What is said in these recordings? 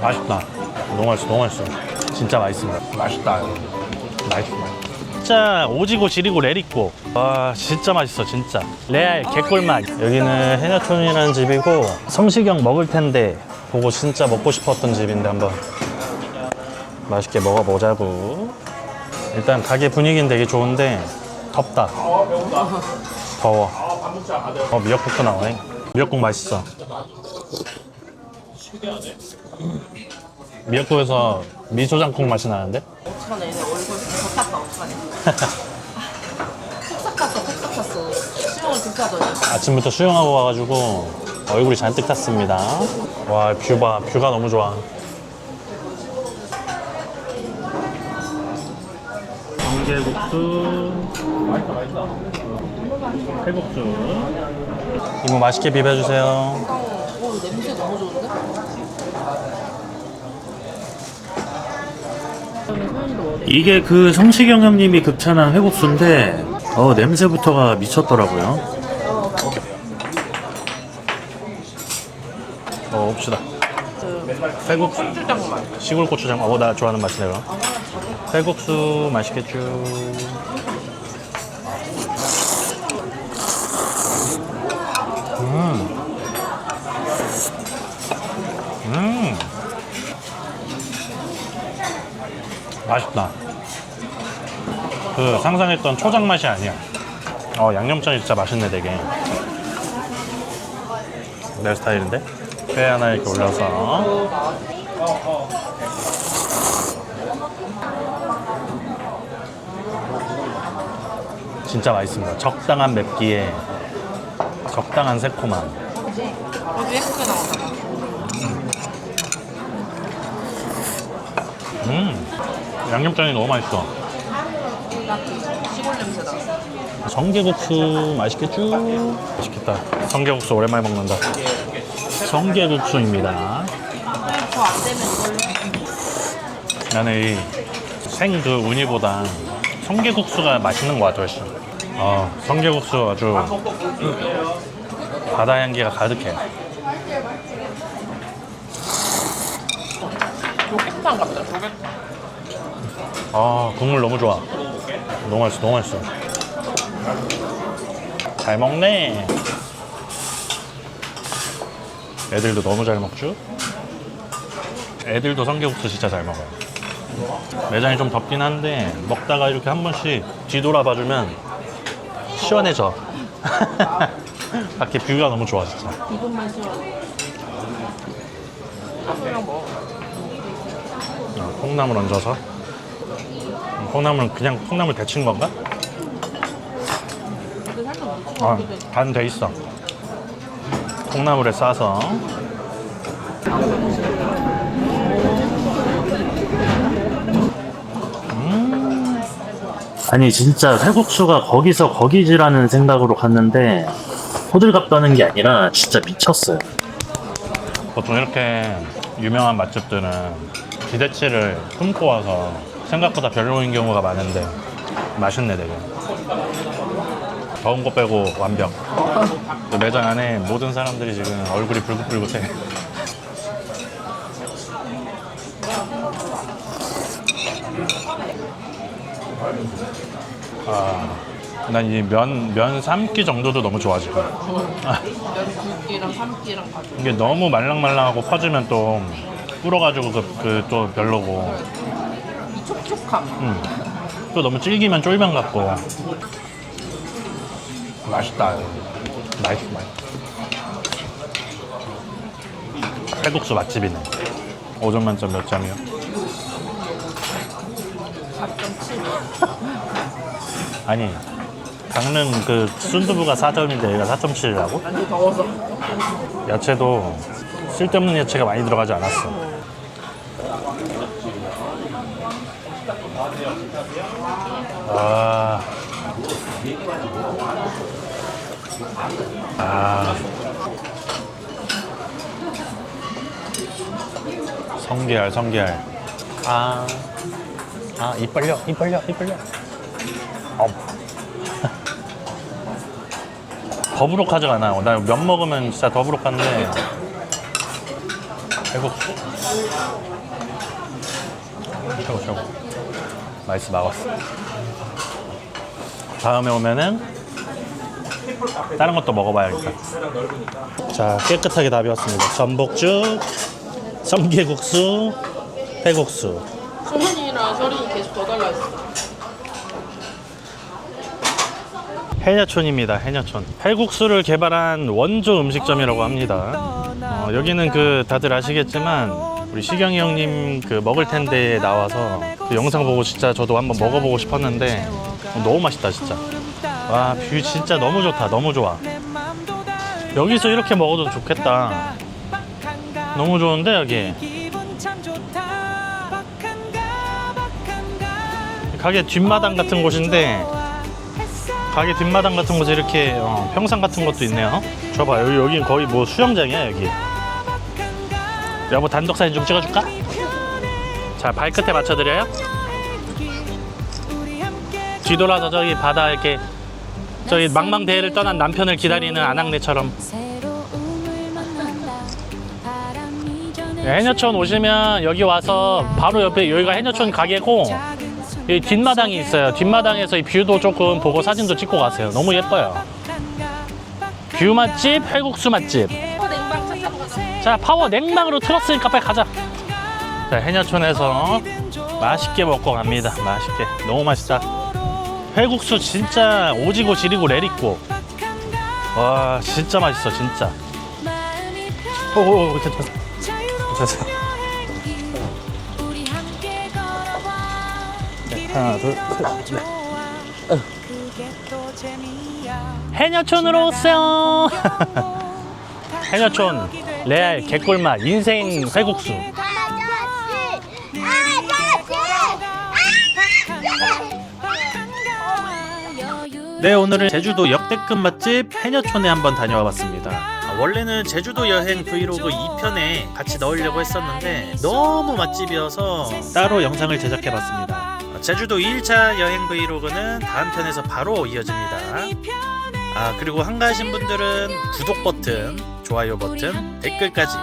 맛있다. 너무 맛있어, 너무 맛있어. 진짜 맛있습니다. 맛있다. 맛있어. 진짜 오지고 지리고 레리고. 와, 진짜 맛있어, 진짜. 레알 개꿀맛. 여기는 해녀촌이라는 집이고 성시경 먹을 텐데 보고 진짜 먹고 싶었던 집인데 한번 맛있게 먹어보자고. 일단 가게 분위기는 되게 좋은데 덥다. 더워. 어, 미역국도 나오네. 미역국 맛있어. 미역국에서 미소장국 맛이 나는데? 어떡하네 얘네 얼굴 더 탔다 어떡하네 폭삭 탔어 폭삭 탔어 수영을 그렇게 하더니 아침부터 수영하고 와가지고 얼굴이 잔뜩 탔습니다. 와, 뷰 봐. 뷰가 너무 좋아. 성게국수. 맛있다, 맛있다. 칼국수. 이모 맛있게 비벼주세요. 오 냄새 너무 좋은데? 이게 그 성시경 형님이 극찬한 회국수인데, 어, 냄새부터가 미쳤더라고요. 어, 봅시다. 회국수. 고추장 맛 시골 고추장. 어, 나 좋아하는 맛이네, 그럼. 회국수 맛있겠죠. 음. 음. 맛있다. 그 상상했던 초장 맛이 아니야. 어, 양념장이 진짜 맛있네, 되게. 내 스타일인데? 회 하나 이렇게 올려서. 진짜 맛있습니다. 적당한 맵기에 적당한 새콤함. 여기 예쁘게 나오잖아 음, 양념장이 너무 맛있어. 시골 냄새다 성게국수 맛있겠죠? 맛있겠다. 성게국수 오랜만에 먹는다. 성게국수입니다. 더안 되면 이걸로 나는 이 생 그 우니보다 성게국수가 맛있는 것 같아 훨씬. 어, 성게국수 아주 바다 향기가 가득해. 조개탕 같다 조개탕 아 국물 너무 좋아. 너무 맛있어, 너무 맛있어. 잘 먹네. 애들도 너무 잘 먹죠? 애들도 성게국수 진짜 잘 먹어요. 매장이 좀 덥긴 한데 먹다가 이렇게 한 번씩 뒤돌아 봐주면 시원해져. 밖에 뷰가 너무 좋아 진짜. 기분만 싫어하네 그냥 먹어 어, 콩나물 얹어서. 음, 콩나물은 그냥 콩나물 데친 건가? 근데 살짝 묻히고 아, 근데 간돼 있어. 콩나물에 싸서. 음. 아니 진짜 살국수가 거기서 거기지라는 생각으로 갔는데 호들갑 떠는 게 아니라 진짜 미쳤어요. 보통 이렇게 유명한 맛집들은 기대치를 품고 와서 생각보다 별로인 경우가 많은데 맛있네 되게. 더운 거 빼고 완벽. 그 매장 안에 모든 사람들이 지금 얼굴이 불긋불긋해. 아, 난이 면, 면 삶기 정도도 너무 좋아, 지금. 아, 면 굵기랑 삶기랑 가지고 이게 너무 말랑말랑하고 퍼지면 또 불어가지고 그, 그 또 별로고. 이 촉촉함 음. 또 너무 질기면 쫄면 같고. 맛있다. 맛있어, 맛있어. 칼국수 맛집이네. 5점 만점 몇 점이요? 4.7 아니, 강릉 그 순두부가 4점인데 얘가 4.7이라고? 완전 더워서 야채도 쓸데없는 야채가 많이 들어가지 않았어. 아. 아. 성게알, 성게알. 아. 아, 입 벌려, 입 벌려, 입 벌려. 어. 더부룩하지가 않아요. 나 면 먹으면 진짜 더부룩한데. 배고프. 최고 최고 맛있어 막았어 다음에 오면은 다른 것도 먹어봐야겠다 자 깨끗하게 다 비웠습니다 전복죽 성게국수 회국수 수현이랑 설인이 계속 더 달라 했어. 해녀촌입니다. 해녀촌. 팔국수를 개발한 원조 음식점이라고 합니다. 어, 여기는 그 다들 아시겠지만 우리 시경이 형님 그 먹을 텐데 나와서 그 영상 보고 진짜 저도 한번 먹어보고 싶었는데 어, 너무 맛있다 진짜. 와 뷰 진짜 너무 좋다. 너무 좋아. 여기서 이렇게 먹어도 좋겠다. 너무 좋은데 여기 가게 뒷마당 같은 곳인데 가게 뒷마당 같은 곳에 이렇게 어, 평상 같은 것도 있네요. 줘봐 여기 여긴 거의 뭐 수영장이야 여기. 여보 단독 사진 좀 찍어줄까? 자 발끝에 맞춰드려요. 뒤돌아서 저기 바다 이렇게 저기 망망대해를 떠난 남편을 기다리는 아낙네처럼 네, 해녀촌 오시면 여기 와서 바로 옆에 여기가 해녀촌 가게고 이 뒷마당이 있어요. 뒷마당에서 이 뷰도 조금 보고 사진도 찍고 가세요. 너무 예뻐요. 뷰 맛집, 회국수 맛집. 자, 파워 냉방으로 틀었으니까 빨리 가자. 자, 해녀촌에서 맛있게 먹고 갑니다. 맛있게. 너무 맛있다. 회국수 진짜 오지고 지리고 레리고. 와, 진짜 맛있어, 진짜. 오, 오, 오, 괜찮아. 괜찮아. 하나, 둘, 셋, 넷. 해녀촌으로 오세요. 해녀촌 레알 개꿀맛 인생 회국수. 네 오늘은 제주도 역대급 맛집 해녀촌에 한번 다녀와 봤습니다. 아, 원래는 제주도 여행 브이로그 2편에 같이 넣으려고 했었는데 너무 맛집이어서 따로 영상을 제작해 봤습니다 제주도 2일차 여행 브이로그는 다음 편에서 바로 이어집니다. 아 그리고 한가하신 분들은 구독 버튼, 좋아요 버튼, 댓글까지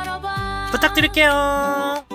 부탁드릴게요